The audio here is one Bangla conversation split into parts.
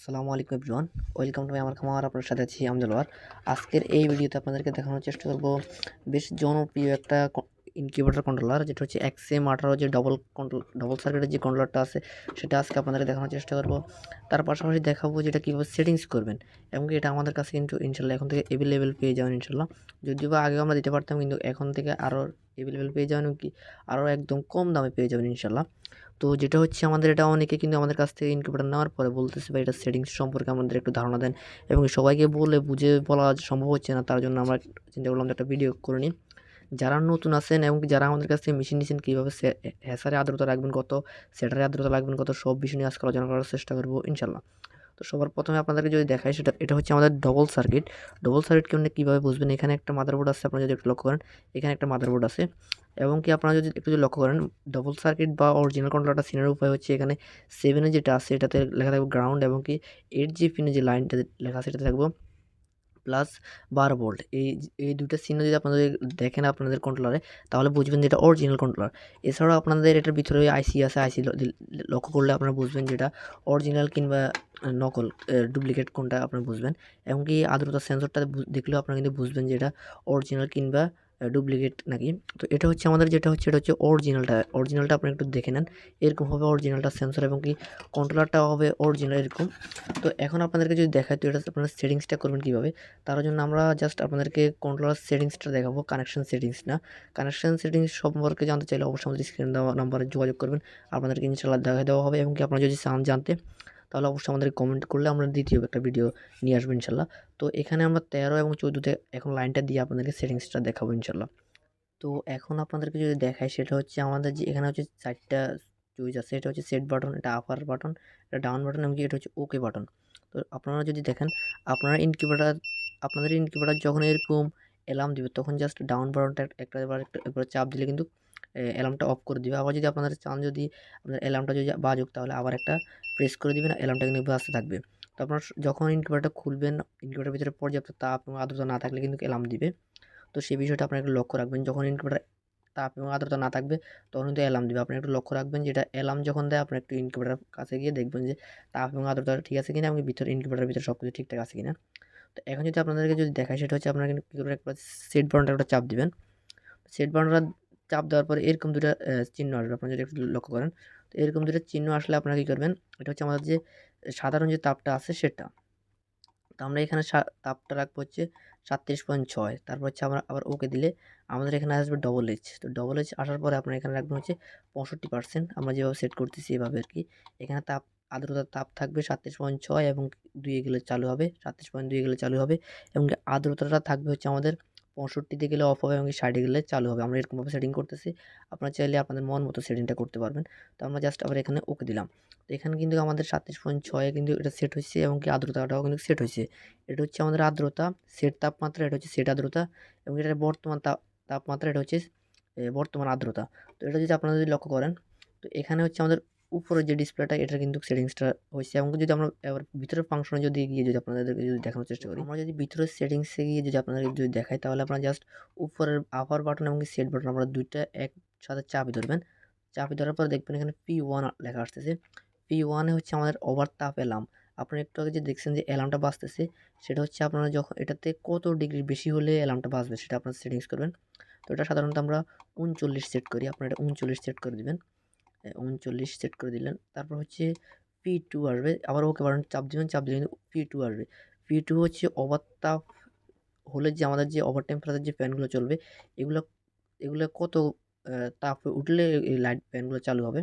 আসসালামু আলাইকুম এভরিওয়ান। ওয়েলকাম টু আমার খামার আপনার সাথে আছি আমজলওয়ার আজকের এই ভিডিওতে আপনাদেরকে দেখানোর চেষ্টা করব বেশ জনপ্রিয় একটা ইনকিউবেটর কন্ট্রোলার যেটা হচ্ছে এক্সএম আঠারো যে ডবল কন্ট্রোল ডবল সার্কিটের যে কন্ট্রোলারটা আছে, সেটা আজকে আপনাদের দেখানোর চেষ্টা করব। তার পাশাপাশি দেখাবো যেটা কীভাবে সেটিংস করবেন এবং এটা আমাদের কাছে কিন্তু ইনশাল্লাহ এখন থেকে অ্যাভেলেবেল পেয়ে যাবেন ইনশাল্লাহ। যদিও বা আগেও আমরা দিতে পারতাম, কিন্তু এখন থেকে আরও অ্যাভেলেবেল পেয়ে যাবেন কি আরও একদম কম দামে পেয়ে যাবেন ইনশাল্লাহ। তো যেটা হচ্ছে আমাদের এটা অনেকে কিন্তু আমাদের কাছ থেকে ইনকিউবেটার নেওয়ার পরে বলতেছে বা এটা সেটিংস সম্পর্কে আমাদের একটু ধারণা দেন। এবং সবাইকে বলে, বুঝে বলা সম্ভব হচ্ছে না, তার জন্য আমরা চিন্তা করলাম একটা ভিডিও করে নিই। যারা নতুন আছেন এবং যারা আমাদের কাছ থেকে মেশিন নিয়েছেন কীভাবে হ্যাসারে আর্দ্রতা রাখবেন কত সেটারে আর্দ্রতা রাখবেন কত, সব বিষয় নিয়ে আজকে আলোচনা করার চেষ্টা করব, ইনশাল্লাহ। তো সবার প্রথমে আপনাদেরকে যদি দেখায় সেটা, এটা হচ্ছে আমাদের ডবল সার্কিট ডবল সার্কিট কেমন কীভাবে বুঝবেন? এখানে একটা মাদারবোর্ড আছে, আপনারা যদি একটু লক্ষ্য করেন, এখানে একটা মাদারবোর্ড আছে। এবং কি আপনারা যদি একটু যদি লক্ষ্য করেন ডবল সার্কিট বা অরিজিনাল কন্ট্রোলারটা সিনের উপায় হচ্ছে এখানে সেভেনে যেটা আছে, এটাতে লেখা থাকবে গ্রাউন্ড এবং কি এইট জি পিনে যে লাইনটা লেখা আছে, সেটাতে থাকবে। প্লাস বারো ভোল্ট এই এই দুইটা চিহ্ন যদি আপনাদের দেখেন আপনাদের কন্ট্রোলারে তাহলে বুঝবেন যে এটা অরিজিনাল কন্ট্রোলার এছাড়াও আপনাদের এটার ভিতরে আইসি আছে আইসি লক্ষ্য করলে আপনারা বুঝবেন যেটা অরিজিনাল কিংবা নকল ডুপ্লিকেট কোনটা আপনারা বুঝবেন। এমনকি আদ্রতা সেন্সরটা দেখলেও আপনারা কিন্তু বুঝবেন যে এটা অরিজিনাল কিংবা ডুপ্লিকেট নাকি? তো এটা হচ্ছে আমাদের যেটা হচ্ছে, এটা হচ্ছে অরিজিনালটা অরিজিনালটা আপনি একটু দেখে নেন। এরকম হবে অরিজিনালটা সেন্সর এবং কি কন্ট্রোলারটা হবে অরিজিনাল এরকম। তো এখন আপনাদেরকে যদি দেখায় তো এটা আপনারা সেটিংসটা করবেন কীভাবে? তার জন্য আমরা জাস্ট আপনাদেরকে কন্ট্রোলার সেটিংসটা দেখাবো কানেকশন সেটিংস না কানেকশন সেটিংস সম্পর্কে জানতে চাইলে অবশ্যই আমাদের স্ক্রিন দেওয়া নাম্বারে যোগাযোগ করবেন। আপনাদেরকে ইনশাল্লাহ দেখা দেওয়া হবে এবং কি আপনারা যদি চান জানতে তাহলে অবশ্যই আমাদের কমেন্ট করলে আমরা দ্বিতীয় একটা ভিডিও নিয়ে আসব ইনশাল্লাহ। তো এখানে আমরা তেরো এবং চৌদ্দতে এখন লাইনটা দিয়ে আপনাদেরকে সেটিংসটা দেখাবো ইনশাল্লাহ। তো এখন আপনাদেরকে যদি দেখাই, সেটা হচ্ছে আমাদের যে এখানে হচ্ছে চারটা চুইচ আছে, এটা হচ্ছে সেট বাটন এটা আপার বাটন এটা ডাউন বাটন এবং এটা হচ্ছে ওকে বাটন তো আপনারা যদি দেখেন, আপনারা ইনকিউবেটার আপনাদের ইনকিউবেটার যখন এরকম অ্যালার্ম দিবে, তখন জাস্ট ডাউন বাটনটা একটা একটা, একবার চাপ দিলে কিন্তু অ্যালার্মটা অফ করে দিবে। আবার যদি আপনাদের চান যদি আপনার অ্যালার্মটা যদি বাজুক, তাহলে আবার একটা প্রেস করে দিবেন অ্যালার্মটা কিন্তু বাজতে থাকবে। তো আপনার যখন ইনকিউবেটারটা খুলবেন ইনকিউবেটারের ভিতরে পর্যাপ্ত তাপ এবং আর্দ্রতা না থাকলে কিন্তু অ্যালার্ম দিবে। তো সেই বিষয়টা আপনার একটু লক্ষ্য রাখবেন, যখন ইনকিউবেটার তাপ এবং আর্দ্রতা না থাকবে, তখন কিন্তু অ্যালার্ম দেবে। আপনি একটু লক্ষ্য রাখবেন, যেটা অ্যালার্ম যখন দেয়, আপনার একটু ইনকিউবেটার কাছে গিয়ে দেখবেন যে তাপ এবং আর্দ্রতা ঠিক আছে কিনা, এবং ভিতরে ইনকিউবেটারের ভিতরে সব কিছু ঠিকঠাক আছে কিনা। তো এখন যদি আপনাদেরকে যদি দেখায়, সেটা হচ্ছে আপনারা কিন্তু কী করে একবার সেট বাটনটা একটা চাপ দিবেন। সেট বাটনটা চাপ দেওয়ার পরে এরকম দুটো চিহ্ন আসবে। আপনারা যদি একটু লক্ষ্য করেন, তো এরকম দুটো চিহ্ন আসলে আপনারা কী করবেন? এটা হচ্ছে আমাদের যে সাধারণ যে তাপটা আছে সেটা। তো আমরা এখানে তাপটা রাখব হচ্ছে সাতত্রিশ পয়েন্ট ছয়। তারপর হচ্ছে আমরা আবার ওকে দিলে আমাদের এখানে আসবে ডবল এইচ তো ডবল এইচ আসার পরে আপনার এখানে রাখবেন হচ্ছে পঁয়ষট্টি পার্সেন্ট আমরা যেভাবে সেট করতেছি এভাবে আর কি। এখানে তাপ, আর্দ্রতার তাপ থাকবে সাতত্রিশ পয়েন্ট ছয় এবং দুইয়ে গেলে চালু হবে, সাতত্রিশ পয়েন্ট দুইয়ে গেলে চালু হবে। এবং আর্দ্রতাটা থাকবে হচ্ছে আমাদের পঁয়ষট্টিতে গেলে অফ হবে এবং ষাটে গেলে চালু হবে। আমরা এরকমভাবে সেটিং করতেছি। আপনারা চাইলে আপনাদের মন মতো সেটিংটা করতে পারবেন। তো আমরা জাস্ট আবার এখানে ওকে দিলাম। তো এখানে কিন্তু আমাদের সাতত্রিশ পয়েন্ট ছয়ে কিন্তু এটা সেট হচ্ছে এবং কি আর্দ্রতাটাও কিন্তু সেট হয়েছে। এটা হচ্ছে আমাদের আর্দ্রতা সেট তাপমাত্রা, এটা হচ্ছে সেট আর্দ্রতা এবং এটার বর্তমান তাপমাত্রা, এটা হচ্ছে বর্তমান আর্দ্রতা। তো এটা যদি আপনারা যদি লক্ষ্য করেন, তো এখানে হচ্ছে আমাদের উপরে যে ডিসপ্লেটা এটার কিন্তু সেটিংসটা হয়েছে। এবং যদি আমরা এবার ভিতরের ফাংশনে যদি গিয়ে যদি আপনাদেরকে যদি দেখানোর চেষ্টা করি, আমরা যদি ভিতরের সেটিংসে গিয়ে যদি আপনাদেরকে যদি দেখাই, তাহলে আপনারা জাস্ট উপরের আপার বাটন এবং সেট বাটন আপনারা দুইটা এক একসাথে চাপি ধরবেন। চাপি ধরার পর দেখবেন এখানে পি ওয়ান লেখা আসতেছে। পি ওয়ানে হচ্ছে আমাদের ওভার তাপ অ্যালার্ম আপনারা একটু আগে যে দেখছেন যে অ্যালার্মটা বাজতেছে, সেটা হচ্ছে আপনারা যখন, এটাতে কত ডিগ্রি বেশি হলে অ্যালার্মটা বাজবে, সেটা আপনারা সেটিংস করবেন। তো এটা সাধারণত আমরা উনচল্লিশ সেট করি। আপনারা এটা উনচল্লিশ সেট করে দেবেন। উনচল্লিশ সেট করে দিলেন। তারপর হচ্ছে পি টু আসবে। আবার ওকে বাটন চাপ দিবেন, চাপ দিলে পি টু আসবে। পি টু হচ্ছে ওভার তাপ হলে যে আমাদের যে ওভার টেম্পারেচার যে ফ্যানগুলো চলবে, এগুলো এগুলো কত তাপ উঠলে এই লাইট ফ্যানগুলো চালু হবে?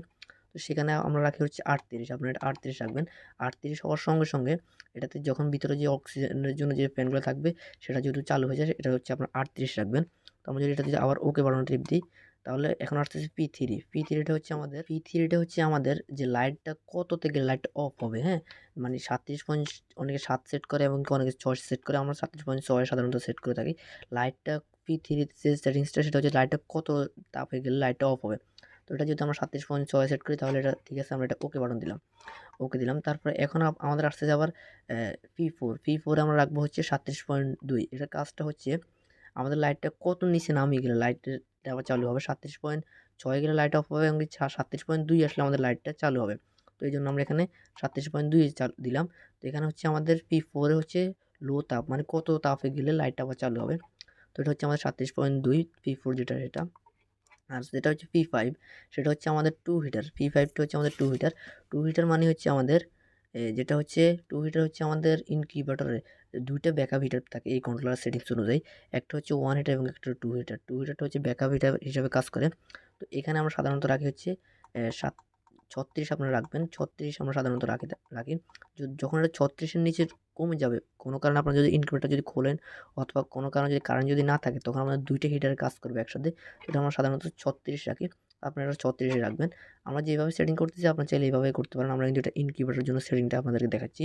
তো সেখানে আমরা রাখি হচ্ছে আটত্রিশ। আপনারা এটা আটত্রিশ রাখবেন। আটত্রিশ হওয়ার সঙ্গে সঙ্গে এটাতে যখন ভিতরে যে অক্সিজেনের জন্য যে ফ্যানগুলো থাকবে, সেটা যেহেতু চালু হয়ে যায় এটা হচ্ছে আপনার আটত্রিশ রাখবেন। তো আমরা যদি এটা যদি আবার ওকে বাড়ানো ট্রিপ দিই তাহলে এখন আসতেছে পি থ্রি পি থ্রিটা হচ্ছে আমাদের পি থ্রিটা হচ্ছে আমাদের যে লাইটটা কত থেকে লাইটটা অফ হবে হ্যাঁ? মানে সাতত্রিশ পয়েন্ট অনেকে সাত সেট করে এবং অনেকে ছয় সেট করে, আমরা সাতত্রিশ পয়েন্ট ছয় সাধারণত সেট করে থাকি। লাইটটা পি থ্রির যে সেটিংসটা সেটা হচ্ছে লাইটটা কত তাপ হয়ে গেলে লাইটটা অফ হবে। তো এটা যদি আমরা সাতত্রিশ পয়েন্ট ছয় সেট করি, তাহলে এটা, ঠিক আছে, আমরা এটা ওকে বাটন দিলাম। ওকে দিলাম, তারপরে এখন আমাদের আসতেছে আবার পি ফোর পি ফোরে আমরা রাখব হচ্ছে সাতত্রিশ পয়েন্ট দুই। এটার কাজটা হচ্ছে, আমাদের লাইটটা কত নিচে নামিয়ে গেলে লাইটের আবার চালু হবে সাতত্রিশ পয়েন্ট ছয় গেলে লাইট অফ হবে এবং সাতত্রিশ পয়েন্ট দুই আসলে আমাদের লাইটটা চালু হবে। তো এই জন্য আমরা এখানে সাতত্রিশ পয়েন্ট দুই দিলাম। তো এখানে হচ্ছে আমাদের পি ফোরে হচ্ছে লো তাপ মানে কত তাপে গেলে লাইটটা আবার চালু হবে। তো এটা হচ্ছে আমাদের সাতত্রিশ পয়েন্ট দুই পি ফোর যেটা এটা। আর যেটা হচ্ছে পি ফাইভ সেটা হচ্ছে আমাদের টু হিটার পি ফাইভটা হচ্ছে আমাদের টু হিটার টু হিটার মানে হচ্ছে আমাদের যেটা হচ্ছে টু হিটার হচ্ছে আমাদের ইনকিউবেটরে দুইটা ব্যাকআপ হিটার থাকে এই কন্ট্রোলার সেটিংস অনুযায়ী। একটা হচ্ছে ওয়ান হিটার এবং একটা টু হিটার টু হিটারটা হচ্ছে ব্যাকআপ হিটার হিসাবে কাজ করে। তো এখানে আমরা সাধারণত রাখি হচ্ছে সাত, ছত্রিশ আপনারা রাখবেন। ছত্রিশ আমরা সাধারণত রাখি রাখি। যখন এটা ছত্রিশের নিচে কমে যাবে, কোনো কারণে আপনারা যদি ইনকিউবেটার যদি খোলেন অথবা কোনো কারণে যদি কারেন্ট যদি না থাকে, তখন আমাদের দুইটা হিটার কাজ করবে একসাথে। এটা আমরা সাধারণত ছত্রিশ রাখি। আপনারা ছত্রিশে রাখবেন। আমরা যেভাবে সেটিং করতেছি, আপনারা চাইলে এইভাবে করতে পারেন। আমরা কিন্তু এটা ইনকিউবেটারের জন্য সেটিংটা আপনাদেরকে দেখাচ্ছি।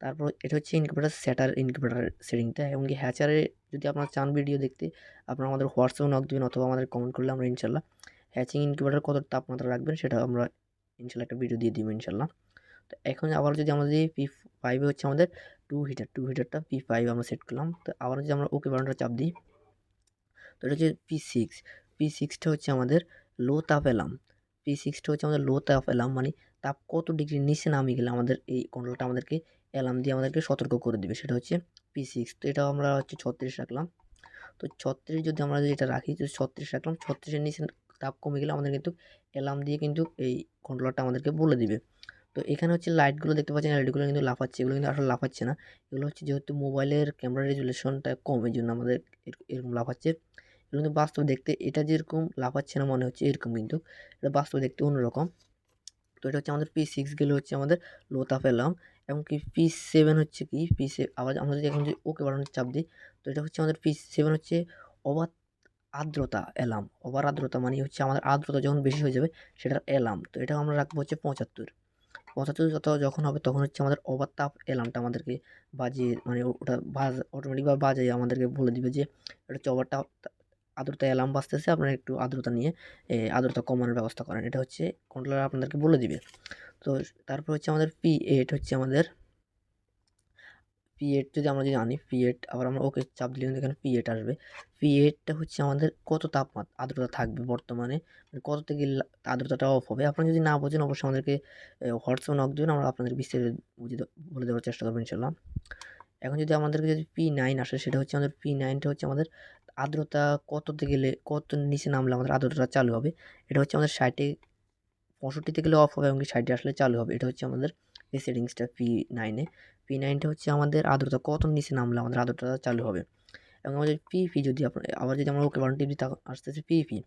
তারপর এটা হচ্ছে ইনকিউবেটার সেটার ইনকিউবেটার সেটিংটা এবং কি হ্যাচারে যদি আপনারা চান ভিডিও দেখতে, আপনারা আমাদের হোয়াটসঅ্যাপে নক দেবেন অথবা আমাদের কমেন্ট করলে আমরা ইনশাল্লাহ হ্যাচিং ইনকিউবেটার কত তাপমাত্রা রাখবেন সেটা আমরা ইনশাল্লাহ একটা ভিডিও দিয়ে দিব ইনশাল্লাহ। তো এখন আবার যদি আমাদের পি ফাইভে হচ্ছে আমাদের টু হিটার টু হিটারটা পি ফাইভ আমরা সেট করলাম, তো আবার যদি আমরা ওকে বাটনটা চাপ দিই, তো এটা হচ্ছে পি সিক্স পি সিক্সটা হচ্ছে আমাদের লো তাপ এলাম পি সিক্সটা হচ্ছে আমাদের লো তাপ এলাম মানে তাপ কত ডিগ্রির নিচে নামিয়ে গেলে আমাদের এই কন্ট্রোলটা আমাদেরকে অ্যালার্ম দিয়ে আমাদেরকে সতর্ক করে দেবে। সেটা হচ্ছে পি সিক্স তো এটা আমরা হচ্ছে ছত্রিশ রাখলাম। তো ছত্রিশ যদি আমরা যদি এটা রাখি, তো ছত্রিশ রাখলাম, ছত্রিশের নিচে তাপ কমে গেলে আমাদের কিন্তু অ্যালার্ম দিয়ে কিন্তু এই কন্ট্রোলারটা আমাদেরকে বলে দিবে। তো এখানে হচ্ছে লাইটগুলো দেখতে পাচ্ছেন লাইটগুলো কিন্তু লাফাচ্ছে, এগুলো কিন্তু আসলে লাফাচ্ছে না। এগুলো হচ্ছে যেহেতু মোবাইলের ক্যামেরা রেজুলেশনটা কম, এই জন্য আমাদের এর- এরকম লাফাচ্ছে। এগুলো কিন্তু বাস্তবে দেখতে এটা যেরকম লাফাচ্ছে না মনে হচ্ছে, এরকম কিন্তু। এটা বাস্তব দেখতে অন্যরকম। তো এটা হচ্ছে আমাদের পি সিক্স গেলে হচ্ছে আমাদের লো তাপ এলাম এবং কি পি সেভেন হচ্ছে কি? পি আবার আমরা যদি এখন যদি ওকে বাড়ানোর চাপ দিই, তো এটা হচ্ছে আমাদের পি সেভেন হচ্ছে অবাধ আর্দ্রতা এলাম ওভার আর্দ্রতা মানে হচ্ছে আমাদের আর্দ্রতা যখন বেশি হয়ে যাবে, সেটার এলাম তো এটা আমরা রাখব হচ্ছে পঁচাত্তর। পঁচাত্তর যত যখন হবে, তখন হচ্ছে আমাদের ওভার তাপ এলামটা আমাদেরকে বাজিয়ে মানে ওটা বাজ অটোমেটিকভাবে বাজিয়ে, আমাদেরকে বলে দিবে যে এটা হচ্ছে ওভার তাপ আর্দ্রতা অ্যালার্ম বাজতেছে, আপনারা একটু আর্দ্রতা নিয়ে আর্দ্রতা কমানোর ব্যবস্থা করেন। এটা হচ্ছে কন্ট্রোলার আপনাদেরকে বলে দিবে। তো তারপর হচ্ছে আমাদের পি এইট হচ্ছে আমাদের পি এইট যদি আমরা যদি আনি পি এইট আবার আমরা ওকে চাপ দিলে কিন্তু এখানে পি এইট আসবে। পি এইটটা হচ্ছে আমাদের কত তাপমাত্রা, আর্দ্রতা থাকবে বর্তমানে? মানে কত থেকে আর্দ্রতাটা অফ হবে? আপনারা যদি না বোঝেন, অবশ্যই আমাদেরকে হোয়াটসঅ্যাপ নক দেবেন, আমরা আপনাদের বিস্তারিত বুঝে বলে দেওয়ার চেষ্টা করব ইনশাল্লাহ এখন যদি আমাদেরকে যদি পি নাইন আসে, সেটা হচ্ছে আমাদের পি নাইনটা হচ্ছে আমাদের আর্দ্রতা কততে গেলে কত নিচে নামলে আমাদের আর্দ্রতা চালু হবে? এটা হচ্ছে আমাদের ষাটে পঁয়ষট্টিতে গেলে অফ হবে এবং ষাটে আসলে চালু হবে। এটা হচ্ছে আমাদের এই সেটিংসটা পি নাইনে পি নাইনটা হচ্ছে আমাদের আর্দ্রতা কত নিচে নামলে আমাদের আর্দ্রতা চালু হবে। এবং আমাদের পি পিপি যদি আপনার আবার যদি আমরা ওকে বাটন টিপ তখন আসতেছে পিপি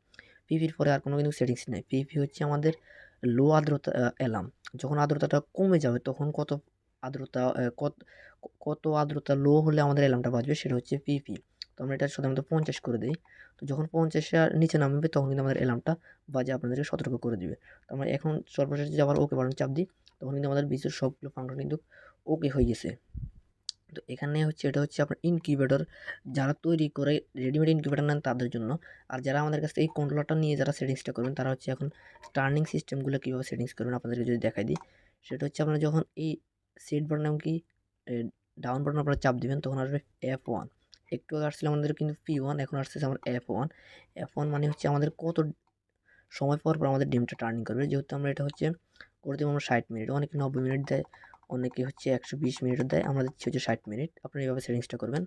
পিপির পরে আর কোনো কিন্তু সেটিংস নেই। পিপি হচ্ছে আমাদের লো আর্দ্রতা এলাম যখন আর্দ্রতাটা কমে যাবে, তখন কত আর্দ্রতা কত কত আর্দ্রতা লো হলে আমাদের অ্যালার্মটা বাজবে, সেটা হচ্ছে পি পিপি তো আমরা এটা সাধারণত পঞ্চাশ করে দিই। তো যখন পঞ্চাশে নিচে নামবে, তখন কিন্তু আমাদের অ্যালার্মটা বাজে, আপনাদেরকে সতর্ক করে দিবে। তো আমরা এখন সর্বশেষ যে আবার ওকে বাটন চাপ দিই, তখন কিন্তু আমাদের বিদ্যুৎ সবগুলো ফাংশন কিন্তু ওকে হয়ে গেছে। তো এখানে হচ্ছে, এটা হচ্ছে আপনার ইনকিউবেটর যারা তৈরি করে রেডিমেড ইনকিউবেটর নেন তাদের জন্য। আর যারা আমাদের কাছে এই কন্ট্রোলারটা নিয়ে যারা সেটিংসটা করবেন, তারা হচ্ছে এখন টার্নিং সিস্টেমগুলো কীভাবে সেটিংস করবেন আপনাদেরকে যদি দেখাই দিই। সেটা হচ্ছে আপনারা যখন এই সেট বাটন এমনকি ডাউন বাটন আপনারা চাপ দিবেন, তখন আসবে এফ ওয়ান একটু আগে আসছিল আমাদের কিন্তু পি ওয়ান এখন আসতেছে আমার এফ ওয়ান এফ ওয়ান মানে হচ্ছে আমাদের কত সময় পর পর আমাদের ডিমটা টার্নিং করবে। যেহেতু আমরা এটা হচ্ছে করে দেবো আমরা ষাট মিনিট অনেকে নব্বই মিনিট দেয়, অনেকে হচ্ছে একশো বিশ মিনিটও দেয় আমাদের হচ্ছে ষাট মিনিট আপনারা এইভাবে সেটিংসটা করবেন।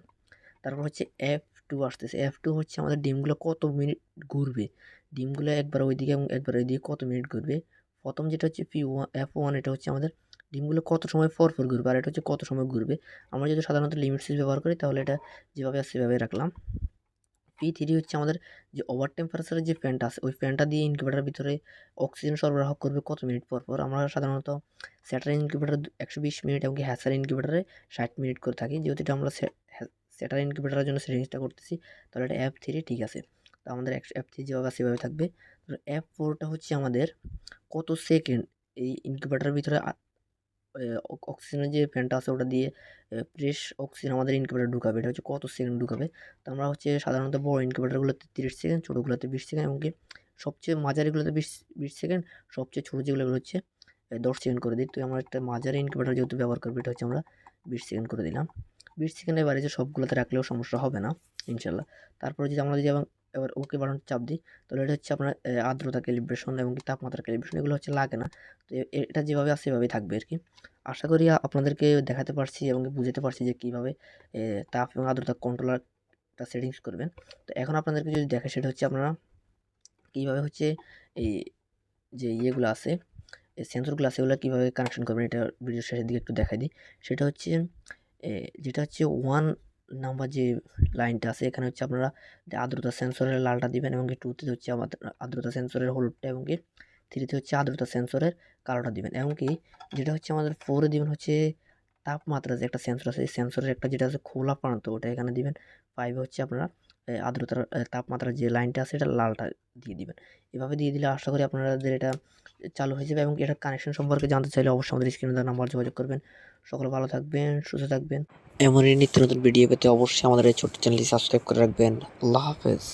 তারপর হচ্ছে এফ টু আসতেছে। এফ টু হচ্ছে আমাদের ডিমগুলো কত মিনিট ঘুরবে? ডিমগুলো একবার ওইদিকে এবং একবার ওইদিকে কত মিনিট ঘুরবে? প্রথম যেটা হচ্ছে পি ওয়ান এফ ওয়ান এটা হচ্ছে আমাদের ডিমগুলো কত সময় পর পর ঘুরবে? আর এটা হচ্ছে কত সময় ঘুরবে? আমরা যদি সাধারণত লিমিট সুইচ ব্যবহার করি, তাহলে এটা যেভাবে আছে সেভাবে রাখলাম। পি থ্রি হচ্ছে আমাদের যে ওভার টেম্পারেচারের যে ফ্যানটা আছে, ওই ফ্যানটা দিয়ে ইনকিউবেটারের ভিতরে অক্সিজেন সরবরাহ করবে কত মিনিট পর পর? আমরা সাধারণত স্যাটার ইনকিউবেটার একশো বিশ মিনিট এবং হ্যাসার ইনকিউবেটারে ষাট মিনিট করে থাকি। যেহেতু এটা আমরা স্যাটার ইনকিউবেটারের জন্য সেটিংসটা করতেছি, তাহলে এটা অ্যাপ থ্রি ঠিক আছে। তো আমাদের একশো অ্যাপ থ্রি যেভাবে সেভাবে থাকবে। অ্যাপ ফোরটা হচ্ছে আমাদের কত সেকেন্ড এই ইনকিউবেটারের ভিতরে অক্সিজেনের যে ফ্যানটা আছে ওটা দিয়ে ফ্রেশ অক্সিজেন আমাদের ইনকিউবেটার ঢুকাবে। এটা হচ্ছে কত সেকেন্ড ঢুকাবে? তো আমরা হচ্ছে সাধারণত বড় ইনকিউবেটারগুলোতে তিরিশ সেকেন্ড ছোটোগুলোতে বিশ সেকেন্ড এমনকি সবচেয়ে মাঝারিগুলোতে বিশ বিশ সেকেন্ড সবচেয়ে ছোটো যেগুলো হচ্ছে দশ সেকেন্ড করে দিই। তো আমরা একটা মাঝারি ইনকিউবেটার যেহেতু ব্যবহার করব, এটা হচ্ছে আমরা বিশ সেকেন্ড করে দিলাম। বিশ সেকেন্ডের বাইরে যে সবগুলোতে রাখলেও সমস্যা হবে না, ইনশাল্লাহ। তারপরে যদি আমরা যদি এবার ওকে বাটন চাপ দিই। তাহলে এটা হচ্ছে আপনার আর্দ্রতা ক্যালিব্রেশন এবং তাপমাত্রা ক্যালিব্রেশন এগুলো হচ্ছে লাগে না। তো এটা যেভাবে আছে সেভাবেই থাকবে আর কি। আশা করি আপনাদেরকে দেখাতে পারছি এবং বুঝাতে পারছি যে কীভাবে তাপ এবং আর্দ্রতা কন্ট্রোলারটা সেটিংস করবেন। তো এখন আপনাদেরকে যদি দেখে সেটা হচ্ছে আপনারা কীভাবে হচ্ছে এই যে ইয়েগুলো আছে এই সেন্সরগুলো আছে, এগুলো কীভাবে কানেকশন করবেন, এটা ভিডিও শেষের দিকে একটু দেখাই দিই। সেটা হচ্ছে যেটা হচ্ছে ওয়ান নাম্বার যে লাইনটা আছে, এখানে হচ্ছে আপনারা আর্দ্রতা সেন্সরের লালটা দিবেন এবং কি টুতে হচ্ছে আমাদের আর্দ্রতা সেন্সরের হলুদটা এবং কি থ্রিতে হচ্ছে আর্দ্রতা সেন্সরের কালোটা দিবেন। এবং কি যেটা হচ্ছে আমাদের ফোরে দিবেন হচ্ছে তাপমাত্রা যে একটা সেন্সর আছে সেন্সরের একটা যেটা আছে খোলা প্রান্ত, ওটা এখানে দিবেন। ফাইভে হচ্ছে আপনারা আর্দ্রতার তাপমাত্রার যে লাইনটা আছে, এটা লালটা দিয়ে দিবেন। এভাবে দিয়ে দিলে আশা করি আপনাদের এটা চালু হয়ে যাবে এবং এটা কানেকশন সম্পর্কে জানতে চাইলে অবশ্যই আমাদের স্ক্রিনে দেওয়া নাম্বার যোগাযোগ করবেন। সকলে ভালো থাকবেন, সুস্থ থাকবেন। এমনই নিত্য নতুন ভিডিও পেতে অবশ্যই আমাদের এই ছোট্ট চ্যানেলটি সাবস্ক্রাইব করে রাখবেন। আল্লাহ হাফেজ।